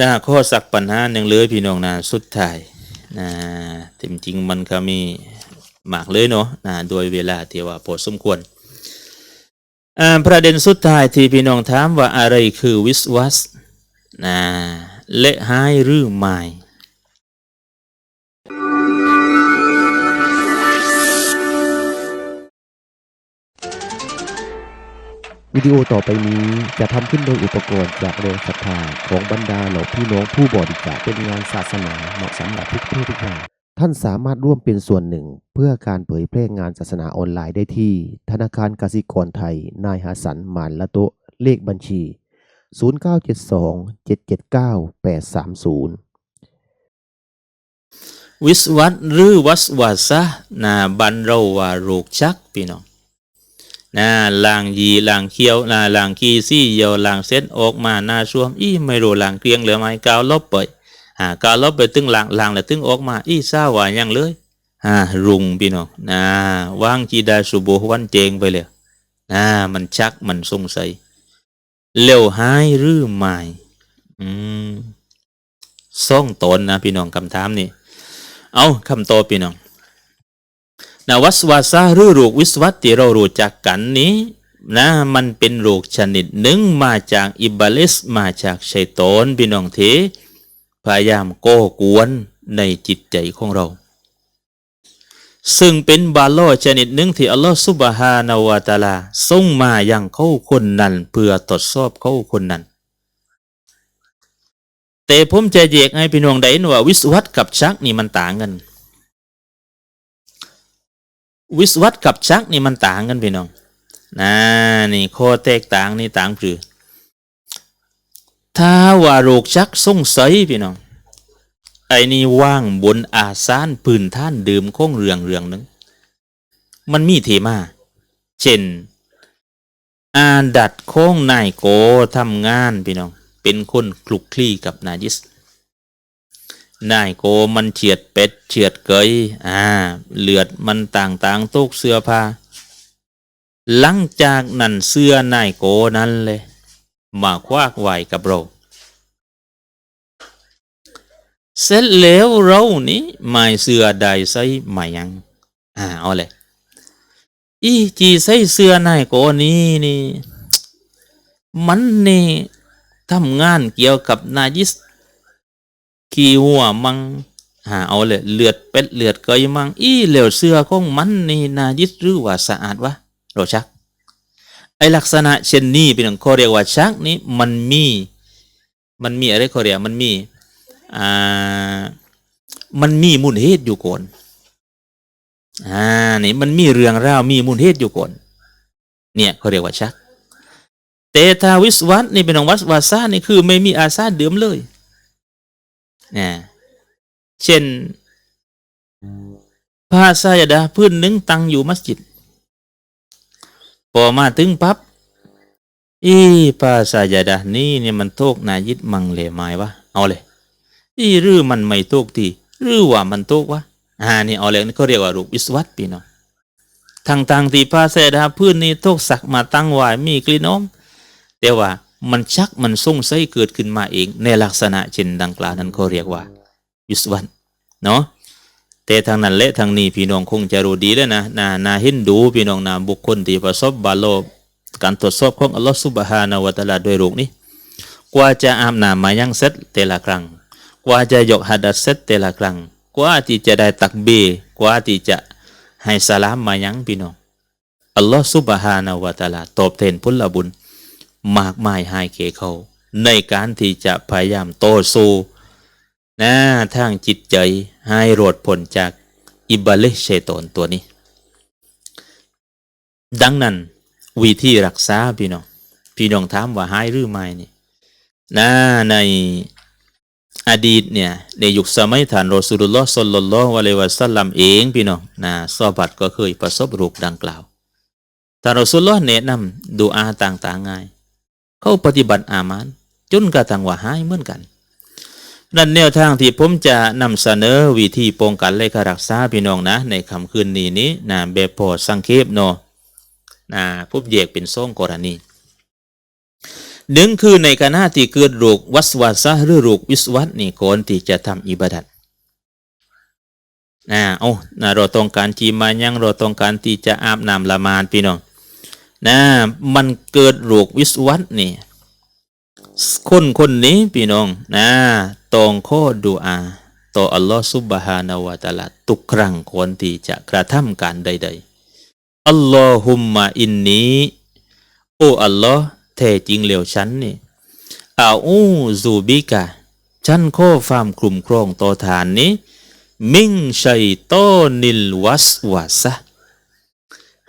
นะข้อสักปัญหาหนึ่งเลยพี่น้องนะสุดท้ายนะจริงๆมันก็มีมากเลยเนาะนะโดยเวลาที่ว่าพอสมควรประเด็นสุดท้ายที่พี่น้องถามว่าอะไรคือวิสวัสนะและหายหรือไม่ วิดีโอต่อไปนี้จะทำขึ้นโดยอุปกรณ์จากแรงศรัทธาของบรรดาเหล่าพี่น้องผู้บริจาคเป็นงานศาสนาเหมาะสำหรับทุกเพศทุกวัยท่านสามารถร่วมเป็นส่วนหนึ่ง เพื่อการเผยแพร่งานศาสนาออนไลน์ได้ที่ ธนาคารกสิกรไทย นายหาสันมานละโตะเลขบัญชี 0972 779 830วิสวัตหรือวัสวาสะนะบันเราว่าโรคชักพี่น้อง นะลางยีลางเคียวนะลางกีซี่เยาวลางเส้นอกมาหน้าช่วมอี้ไม่รู้ลางเกลียงเหลือไหมกาวลบไปหากาวลบไปตึงลางลางแล้วตึงอกมาอี้ซ่าว่ายังเลยอ่ารุงพี่น้องนะว่างจีดาสุโบวันเจงไปเลยนะมันชักมันสงสัยเร็วหายหรือไม่อืมซ่องตนนะพี่น้องคำถามนี่เอาคำตอบพี่น้อง นะวัสวาสาหรือโรควิสวัตที่เรารู้จักกันนี้นะมันเป็นโรคชนิดหนึ่งมาจากอิบาลิสมาจากชัยตอนพี่น้องเทพยายามโก้กวนในจิตใจของเรา ซึ่งเป็นบาโลชนิดหนึ่งที่อัลลอฮฺซุบฮานาวะตาลาส่งมาอย่างเขาคนนั้นเพื่อตรวจสอบเขาคนนั้น แต่ผมจะแยกให้พี่น้องได้เห็นว่าวิสวัตกับชักนี่มันต่างกัน วิสวัตกับชักนี่มันต่างกันพี่น้องนะนี่ข้อแตกต่างนี่ต่างคือถ้าว่าโรคชักสงสัยพี่น้องไอ้นี่ว่างบนอาซานปืนท่านดื่มคงเรืองเรืองหนึงมันมีเทมาเช่น อาดัดโค้งนายโกทำงานพี่น้อง เป็นคนคลุกคลีกับนาจิส นายโกมันเฉียดเป็ดเฉียดเกยอ่าเลือดมันต่างๆตกเสื้อผ้า หลังจากนั้นเสื้อนายโกนั้นเลย มาคว้ากไหวกับเราเสร็จแล้วเรานี่ไม่เสื้อใดใส่ไม่ยังอ่าเอาเลยอีจีใส่เสื้อนายโกนี้นี่ มันนี่ทำงานเกี่ยวกับนายิส ขี่หัวมังหาเอาเลยเลือดเป็ดเลือดเกยมังอีเหลวเสื้อของมันนี่นายิสหรือว่าสะอาดวะเราชัก ไอลักษณะเช่นนี้เป็นของเขาเรียกว่าชักนี้มันมีมันมีอะไรเขาเรียกมันมีอ่ามันมีมูลเหตุอยู่ก่อนอ่านี่มันมีเรื่องราวมีมูลเหตุอยู่ก่อนเนี่ยเขาเรียกว่าชักแต่ถ้าวิสวัตนี่เป็นของวัสวาสานี่คือไม่มีอาซาเดิมเลย นะเช่นพาซายดาพื้นหนึ่งตั้งอยู่มัสยิดพอมาถึงปับ๊บอีพาซายดานี่เนี่ยมันโตกนายิดมังเลไม้วะเอาเลยอีรือมันไม่โตกทีรือว่ามันโตกวะอ่านี่เอาเลยนี่เขาเรียกว่ารูปวิสวัตพี่น้องทางทางที่พาซายดาพื้นนี้โตกสักมาตั้งไว้มีกลิ่นหอมแต่ว่า มันชักมันส่งไส้เกิดขึ้นมาเอง ในลักษณะเช่นดังกล่าวนั้นเขาเรียกว่าวิสวันเนาะแต่ทางนั้นและทางนี้พี่น้องคงจะรู้ดีแล้วนะนานาเห็นดูพี่น้องนาบุคคลที่ประสบบาโลการตรวจสอบของอัลลอฮฺสุบฮานาวะตะลาด้วยโรคนี้ กว่าจะอาบน้ำมายังเสร็จแต่ละครั้ง กว่าจะยกหัดัดเสร็จแต่ละครั้ง กว่าที่จะได้ตักเบกว่าที่จะให้สลามมายังพี่น้องอัลลอฮฺสุบฮานาวะตะลาตอบแทนผลบุญ มากมายให้แก่เขาในการที่จะพยายามโต้สู้นะทางจิตใจให้รอดพ้นจากอิบาเลเชตนตัวนี้ ดังนั้น วิธีรักษาพี่น้องพี่น้องถามว่าหายหรือไม่นี่นะในอดีตเนี่ยในยุคสมัยท่านรอสูลุลลอฮ์สลลลอฮุอะลัยฮิวะสัลลัมเองพี่น้องนะซอบัตก็เคยประสบโรคดังกล่าวท่านรอสูลุลลอฮ์แนะนำดูอาต่างๆง่าย เขาปฏิบัติอามานจนกระทั่งว่าหายเหมือนกัน นั่นแนวทางที่ผมจะนำเสนอวิธีป้องกันและก็รักษาพี่น้องนะ ในคำคืนนี้นี้นะแบบพอสังเขปเนาะนะพบแยกเป็นสองกรณีหนึ่งคือในขณะที่เกิดโรควัสวาสะหรือโรควิสวัสนี่ก่อนที่จะทำอิบาดัตนะโอ้นะเราต้องการจีมายังเราต้องการที่จะอาบน้ำละมานพี่น้อง นะมันเกิดโรควิสวัสนี่คนคนนี้พี่น้องนะตองข้อดูอาต่ออัลลอฮฺซุบฮานาวะตะลาทุกครั้งก่อนที่จะกระทำการใดๆอัลลอฮุมมะอินนีโอ้อัลลอฮ์แท้จริงแล้วฉันนี่อาอูซูบิกะฉันขอความคลุมครองต่อฐานนี้ มิงชัยโตนิลวัสวาสะ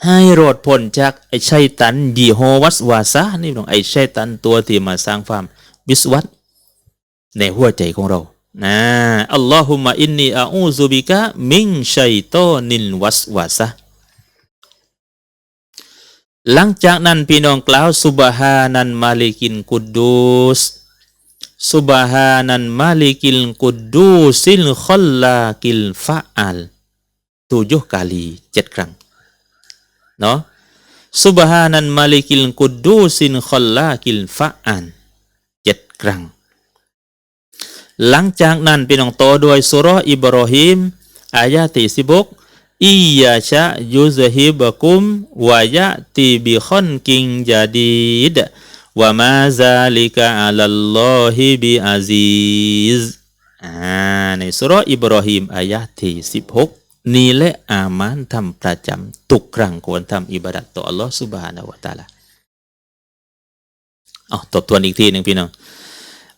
ให้รอดพ้นจากไอ้ชัยตันยีโฮวัสวาสะนี่น้องไอ้ชัยตันตัวที่มาสร้างความวิสวัตในหัวใจของเรานะอัลลอฮุมะอินนีอาอูซูบิกะมิงชัยโตนิลวัสวาสะหลังจากนั้นพี่น้องกล่าวสุบฮานันมาลิกินกุดดูสสุบฮานันมาลิกินกุดดูสิลคอลลากิลฟาอัลตุยุกาลีเจ็ดครั้ง เนาะซุบฮานันมาลิกิลกุดดูซินคอลลากิลฟะอันเจ็ดครั้ง หลังจากนั้นเป็นองโตโดยสุรอิบรอฮิมอายาติสิบกอียาชะยุซฮิบกุมวายะตีบิคอนกิงจาดีดวามาซาลิกะอัลลอฮิบิอาซิสในสุรอิบรอฮิมอายะที่สิบหก ะอามานทำประจำทุกครั้งควรทำอิบาดัตต่ออัลลอฮ์ سبحانه และ تعالى เอาทบทวนอีกทีหนึ่งพี่น้อง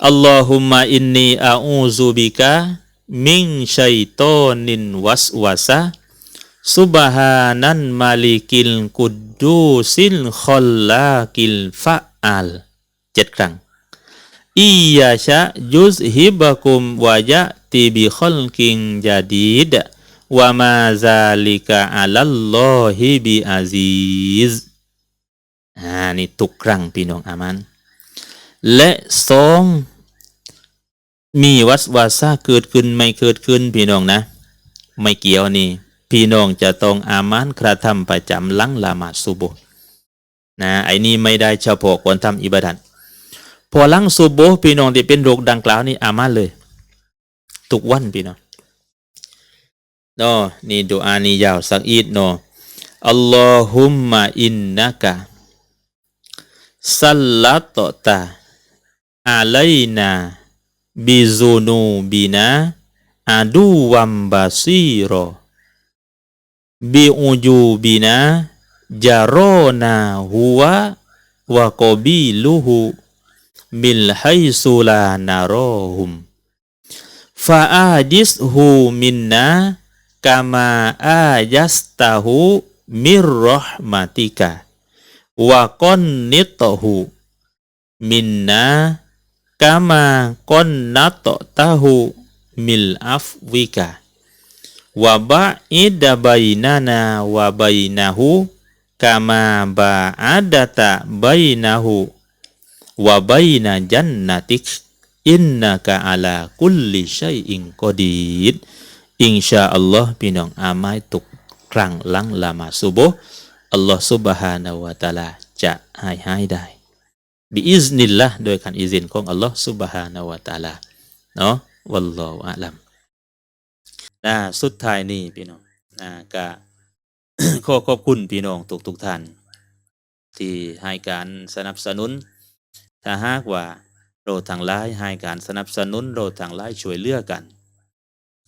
อัลลอฮุมะอินนีอาอูซูบิกะมิงชัยโตนินวัสวาซะ Subhanan malikil kudusil khallaqil fa'al เจ็ดครั้งอียาชะยุสฮิบะกุมวายะติบิคอลกิงจาดีด วามาซาลิกะอัลลอฮิบิอาซิซอ่านี่ทุกครั้งพี่น้องอามัน และสองมีวัสวาซาเกิดขึ้นไม่เกิดขึ้นพี่น้องนะ ไม่เกี่ยวนี่ พี่น้องจะต้องอามานกระทำประจำหลังละหมาดซุโบนะไอ้นี่ไม่ได้เฉพาะคนทำอิบาดัตพอหลังซุโบพี่น้องที่เป็นโรคดังกล่าวนี่อามานเลย ทุกวันพี่น้อง No, ni doa ni yao sakit no. Allahumma innaka sallatota alaina bizunubina aduwam basiro biujubina jarona huwa wa qabiluhu bil haitsu narohum narahum fa'adishu minna kama ajastahu mir rahmatika wa qannitahu minna kama qannatahu mil afwika wa ba'ida bainana wa bainahu kama ba'adata bainahu wa baina jannatik innaka ala kulli syai'in qadir อินชาอัลลอฮ์พี่น้องอาไม้ตุกครั้งลังละมาซุโบอัลลอฮ์ซุบฮานาวะตาลาจะใหายหายได้บิอิสนิลละโดยการอิซินของอัลลอฮ์ซุบฮานาวะตาลาเนาะวัลลอฮุอาลัมนะสุดท้ายนี่พี่น้องนะกะขอขอบคุณพี่น้องทุกทุกท่าน ที่ให้การสนับสนุน ถ้าหากว่าโรทางไลน์ให้การสนับสนุนโรทางไลน์ช่วยเลือกกัน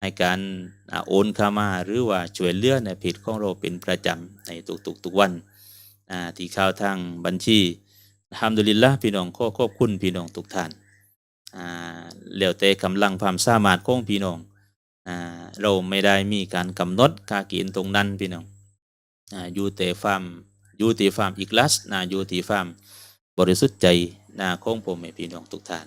ให้การโอนเข้ามาหรือว่าช่วยเหลือในเพจของเราเป็นประจำในทุกๆทุกวันที่เข้าทางบัญชีทำดุลิลละพี่น้องขอขอบคุณพี่น้องทุกท่านอ่าแล้วแต่กำลังความสามารถของพี่น้องเราไม่ได้มีการกำหนดกากินตรงนั้นพี่น้องอยู่แต่ฟาร์มอยู่ที่ฟาร์มอีกลัสนะอยู่ที่ฟาร์มบริสุทธิ์ใจนาของผมให้พี่น้องทุกท่าน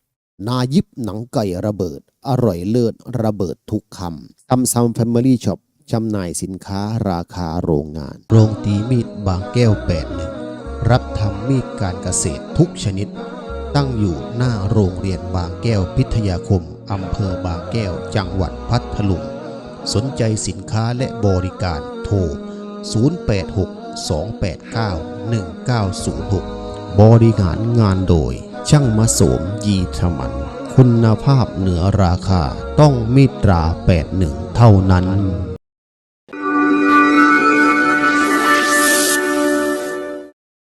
นายิบหนังไก่ระเบิด อร่อยเลิศระเบิดทุกคำซัมซัมแฟมิลี่ช็อปจำหน่ายสินค้าราคาโรงงาน โรงตีมีดบางแก้ว81รับทำมีดการเกษตรทุกชนิด ตั้งอยู่หน้าโรงเรียนบางแก้วพิทยาคมอำเภอบางแก้วจังหวัดพัทลุงสนใจสินค้าและบริการโทร 0862891906 บริหารงานโดย ช่างมาโสมยีธมัน คุณภาพเหนือราคาต้องมิตรา 81 เท่านั้น